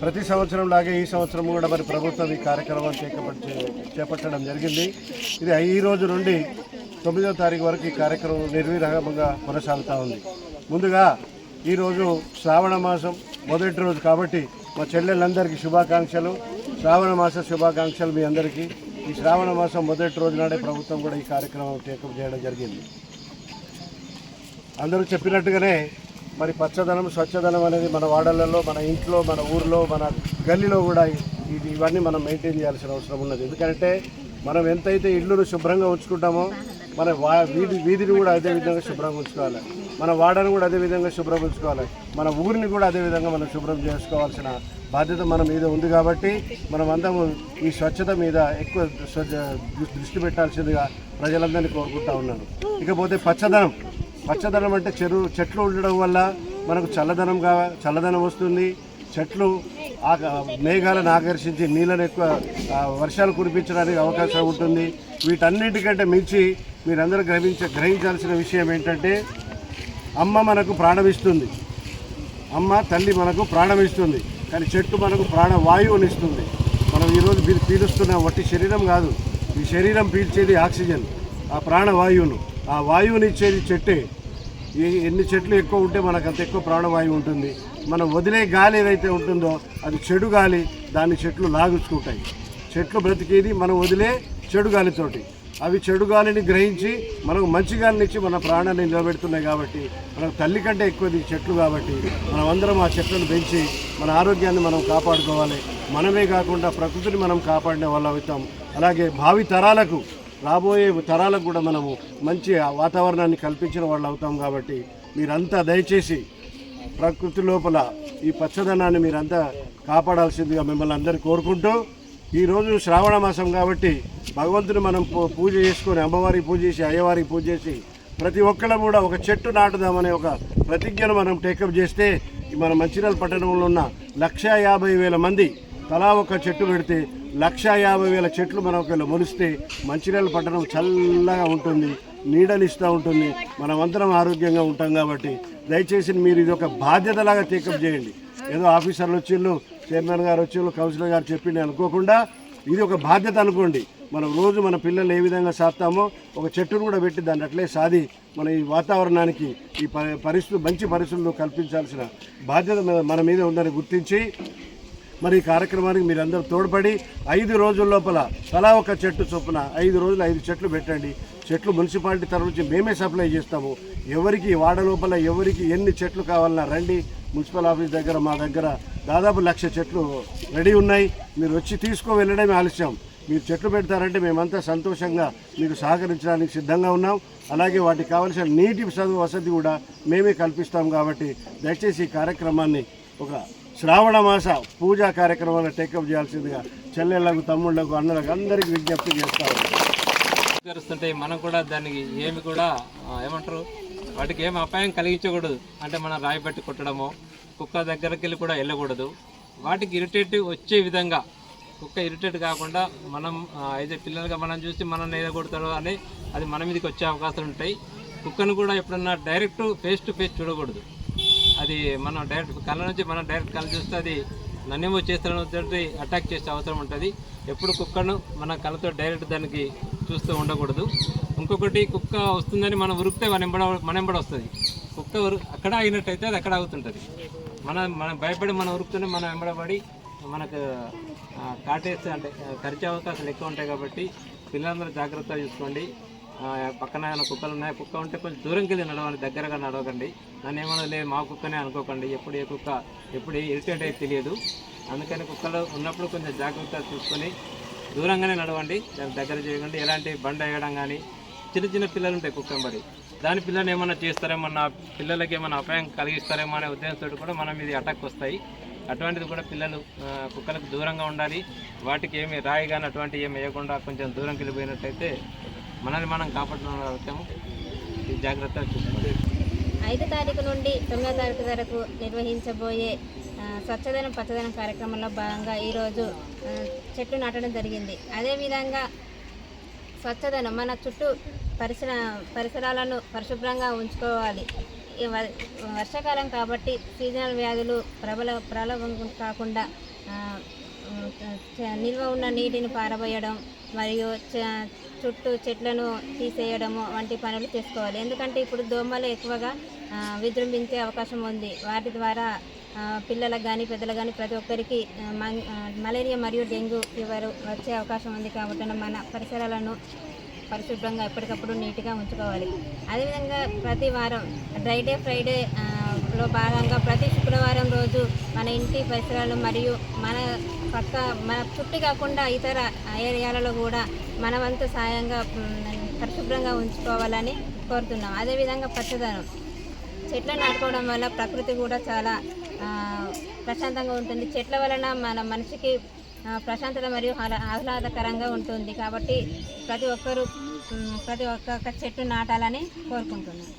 ప్రతి సంవత్సరం లాగే ఈ సంవత్సరం కూడా మరి ప్రభుత్వం ఈ కార్యక్రమం చేపట్టడం జరిగింది. ఇది ఈ రోజు నుండి తొమ్మిదో తారీఖు వరకు ఈ కార్యక్రమం నిర్విరామంగా కొనసాగుతూ ఉంది. ముందుగా ఈరోజు శ్రావణ మాసం మొదటి రోజు కాబట్టి మా చెల్లెళ్ళందరికీ శుభాకాంక్షలు. శ్రావణ మాస శుభాకాంక్షలు మీ అందరికీ. ఈ శ్రావణ మాసం మొదటి రోజు నాడే ప్రభుత్వం కూడా ఈ కార్యక్రమం టేకప్ చేయడం జరిగింది. అందరూ చెప్పినట్టుగానే మరి పచ్చదనం స్వచ్ఛదనం అనేది మన వాడలలో మన ఇంట్లో మన ఊర్లో మన గల్లీలో కూడా ఇది ఇవన్నీ మనం మెయింటైన్ చేయాల్సిన అవసరం ఉన్నది. ఎందుకంటే మనం ఎంతైతే ఇల్లును శుభ్రంగా ఉంచుకుంటామో మన వా వీధి వీధిని కూడా అదే విధంగా శుభ్రంగా ఉంచుకోవాలి. మన వాడను కూడా అదే విధంగా శుభ్రం ఉంచుకోవాలి. మన ఊరిని కూడా అదే విధంగా మనం శుభ్రం చేసుకోవాల్సిన బాధ్యత మన మీద ఉంది కాబట్టి మనం అందరం ఈ స్వచ్ఛత మీద ఎక్కువ దృష్టి పెట్టాల్సిందిగా ప్రజలందరినీ కోరుకుంటా ఉన్నాను. ఇకపోతే పచ్చదనం. పచ్చదనం అంటే చెరువు చెట్లు ఉండడం వల్ల మనకు చల్లదనం కా చల్లదనం వస్తుంది. చెట్లు ఆ మేఘాలను ఆకర్షించి నీళ్ళను ఎక్కువ వర్షాలు కురిపించడానికి అవకాశం ఉంటుంది. వీటన్నిటికంటే మించి మీరందరూ గ్రహించ గ్రహించాల్సిన విషయం ఏంటంటే అమ్మ మనకు ప్రాణమిస్తుంది అమ్మ తల్లి మనకు ప్రాణం ఇస్తుంది. కానీ చెట్టు మనకు ప్రాణవాయువుని ఇస్తుంది. మనం ఈరోజు మీరు పీలుస్తున్న వట్టి శరీరం కాదు. ఈ శరీరం పీల్చేది ఆక్సిజన్ ఆ ప్రాణవాయువును. ఆ వాయువునిచ్చేది చెట్టే. ఎన్ని చెట్లు ఎక్కువ ఉంటే మనకు అంత ఎక్కువ ప్రాణవాయువు ఉంటుంది. మనం వదిలే గాలి ఏదైతే ఉంటుందో అది చెడు గాలి దాన్ని చెట్లు లాగుచుకుంటాయి చెట్లు బ్రతికేది మనం వదిలే చెడు గాలితోటి. అవి చెడు గాలిని గ్రహించి మనకు మంచి గాలిని ఇచ్చి మన ప్రాణాన్ని నిలబెడుతున్నాయి కాబట్టి మనకు తల్లి కంటే ఎక్కువది చెట్లు కాబట్టి మనం అందరం ఆ చెట్లను పెంచి మన ఆరోగ్యాన్ని మనం కాపాడుకోవాలి. మనమే కాకుండా ప్రకృతిని మనం కాపాడిన వాళ్ళు అవుతాం. అలాగే భావి తరాలకు రాబోయే తరాలకు కూడా మనము మంచి వాతావరణాన్ని కల్పించిన వాళ్ళు అవుతాం కాబట్టి మీరంతా దయచేసి ప్రకృతి లోపల ఈ పచ్చదనాన్ని మీరంతా కాపాడాల్సిందిగా మిమ్మల్ని అందరూ కోరుకుంటూ ఈరోజు శ్రావణ మాసం కాబట్టి భగవంతుని మనం పూ- పూజ చేసుకొని అమ్మవారికి పూజ చేసి అయ్యవారికి పూజ చేసి ప్రతి ఒక్కళ్ళం కూడా ఒక చెట్టు నాటుదామనే ఒక ప్రతిజ్ఞను మనం టేకప్ చేస్తే మన మంచిర్యాల పట్టణంలో ఉన్న లక్షా యాభై వేల మంది తలా ఒక చెట్టు పెడితే లక్షా యాభై వేల చెట్లు మనం ఒకవేళ మొలిస్తే మంచిర్యాల పట్టణం చల్లగా ఉంటుంది నీడనిస్తూ ఉంటుంది. మనం అందరం ఆరోగ్యంగా ఉంటాం కాబట్టి దయచేసి మీరు ఇది ఒక బాధ్యతలాగా టేకప్ చేయండి. ఏదో ఆఫీసర్లు వచ్చిళ్ళు చైర్మన్ గారు వచ్చిళ్ళు కౌన్సిలర్ గారు చెప్పింది అనుకోకుండా ఇది ఒక బాధ్యత అనుకోండి. మనం రోజు మన పిల్లలు ఏ విధంగా సాస్తామో ఒక చెట్టును కూడా పెట్టి దాన్ని అట్లే సాది మన ఈ వాతావరణానికి ఈ పరిస్థితులు మంచి పరిస్థితులు కల్పించాల్సిన బాధ్యత మన మీద ఉందని గుర్తించి మరి ఈ కార్యక్రమానికి మీరందరూ తోడ్పడి ఐదు రోజుల లోపల తలా ఒక చెట్టు చొప్పున ఐదు రోజులు ఐదు చెట్లు పెట్టండి. చెట్లు మున్సిపాలిటీ తరఫు నుంచి మేమే సప్లై చేస్తాము. ఎవరికి వాడ లోపల ఎవరికి ఎన్ని చెట్లు కావాలన్నా రండి. మున్సిపల్ ఆఫీస్ దగ్గర మా దగ్గర దాదాపు లక్ష చెట్లు రెడీ ఉన్నాయి. మీరు వచ్చి తీసుకో వెళ్ళడమే ఆలస్యం. మీరు చెట్లు పెడతారంటే మేమంతా సంతోషంగా మీకు సహకరించడానికి సిద్ధంగా ఉన్నాం. అలాగే వాటికి కావలసిన నీటి చదువు వసతి కూడా మేమే కల్పిస్తాం కాబట్టి దయచేసి ఈ కార్యక్రమాన్ని ఒక శ్రావణ మాస పూజా కార్యక్రమాలు టేకప్ చేయాల్సిందిగా చెల్లెళ్ళకు తమ్ముళ్ళకు అన్నలకు అందరికీ విజ్ఞప్తి చేస్తారు తెరుస్తుంటే మనం కూడా దానికి ఏమి కూడా ఏమంటారు? వాటికి ఏమి అపాయం కలిగించకూడదు. అంటే మనం రాయి పెట్టి కొట్టడము కుక్క దగ్గరికి వెళ్ళి కూడా వెళ్ళకూడదు. వాటికి ఇరిటేట్ వచ్చే విధంగా కుక్క ఇరిటేట్ కాకుండా మనం అయితే పిల్లలుగా మనం చూసి మనం ఏదో కొడతాడో అని అది మన మీదకి వచ్చే అవకాశాలు ఉంటాయి. కుక్కను కూడా ఎప్పుడన్నా డైరెక్ట్ ఫేస్ టు ఫేస్ చూడకూడదు. అది మనం డైరెక్ట్ కళ్ళ నుంచి మనం డైరెక్ట్ కళ్ళు చూస్తే అది నన్నేమో చేస్తానని అటాక్ చేసే అవసరం ఉంటుంది. ఎప్పుడు కుక్కను మన కళ్ళతో డైరెక్ట్ దానికి చూస్తూ ఉండకూడదు. ఇంకొకటి కుక్క వస్తుందని మనం ఉరికితే మన ఎంబడ మన ఎంబడ వస్తుంది. కుక్క ఉరు అక్కడ ఆగినట్టయితే అది అక్కడ ఆగుతుంటుంది. మన మనం భయపడి మనం ఉరుకుతూనే మనం ఎంబడబడి మనకు కాటేస్తే అంటే ఆ, కరిచే అవకాశాలు ఎక్కువ ఉంటాయి కాబట్టి పిల్లలందరూ జాగ్రత్తగా చూసుకోండి. పక్కన ఏమైనా కుక్కలు ఉన్నాయి? కుక్క ఉంటే కొంచెం దూరంకి వెళ్ళి నడవండి దగ్గరగా నడవకండి. నన్ను ఏమన్నా లేదు మా కుక్కనే అనుకోకండి. ఎప్పుడు ఏ కుక్క ఎప్పుడు ఇరిటేట్ అయితే తెలియదు. అందుకని కుక్కలు ఉన్నప్పుడు కొంచెం జాగ్రత్తగా చూసుకొని దూరంగానే నడవండి దాని దగ్గర చేయకండి ఎలాంటి బండ వేయడం కానీ చిన్న చిన్న పిల్లలు ఉంటాయి కుక్కంబడి దాని పిల్లలు ఏమైనా చేస్తారేమో నా పిల్లలకి ఏమైనా అపాయం కలిగిస్తారేమో అనే ఉద్దేశంతో కూడా మనం ఇది అటాక్ వస్తాయి. అటువంటిది కూడా పిల్లలు కుక్కలకు దూరంగా ఉండాలి. వాటికి ఏమి రాయి కానీ అటువంటివి ఏమి వేయకుండా కొంచెం దూరంకి వెళ్ళిపోయినట్టయితే మనల్ని మనం కాపాడుతున్నాము ఈ జాగ్రత్తగా చూసుకోవాలి. ఐదు తారీఖు నుండి తొమ్మిదో తారీఖు వరకు నిర్వహించబోయే స్వచ్ఛదనం పచ్చదనం కార్యక్రమంలో భాగంగా ఈరోజు చెట్టు చెట్లు నాటడం జరిగింది. అదేవిధంగా స్వచ్ఛదనం మన చుట్టూ పరిసర పరిసరాలను పరిశుభ్రంగా ఉంచుకోవాలి. వర్షాకాలం కాబట్టి సీజనల్ వ్యాధులు ప్రబల ప్రలభం కాకుండా నిల్వ ఉన్న నీటిని పారబోయడం మరియు చ- చుట్టూ చెట్లను తీసేయడము వంటి పనులు చేసుకోవాలి. ఎందుకంటే ఇప్పుడు దోమలు ఎక్కువగా విజృంభించే అవకాశం ఉంది. వాటి ద్వారా పిల్లలకు కానీ పెద్దలకు కానీ ప్రతి ఒక్కరికి మం- మలేరియా మరియు డెంగ్యూ ఫీవర్ వచ్చే అవకాశం ఉంది కాబట్టి మన పరిసరాలను పరిశుభ్రంగా ఎప్పటికప్పుడు నీట్గా ఉంచుకోవాలి. అదేవిధంగా ప్రతి వారం డ్రైడే ఫ్రైడే లో భాగంగా ప్రతి శుక్రవారం రోజు మన ఇంటి పరిసరాలు మరియు మన పక్క మన చుట్టూ కాకుండా ఇతర ఏరియాలలో కూడా మన సాయంగా పరిశుభ్రంగా ఉంచుకోవాలని కోరుతున్నాం. అదేవిధంగా పచ్చదనం. చెట్లు నాటుకోవడం వల్ల ప్రకృతి కూడా చాలా ప్రశాంతంగా ఉంటుంది. చెట్ల వలన మన మనిషికి ప్రశాంతత మరియు ఆహ్లాదకరంగా ఉంటుంది. కాబట్టి ప్రతి ఒక్కరూ ప్రతి ఒక్క చెట్టు నాటాలని కోరుకుంటున్నాను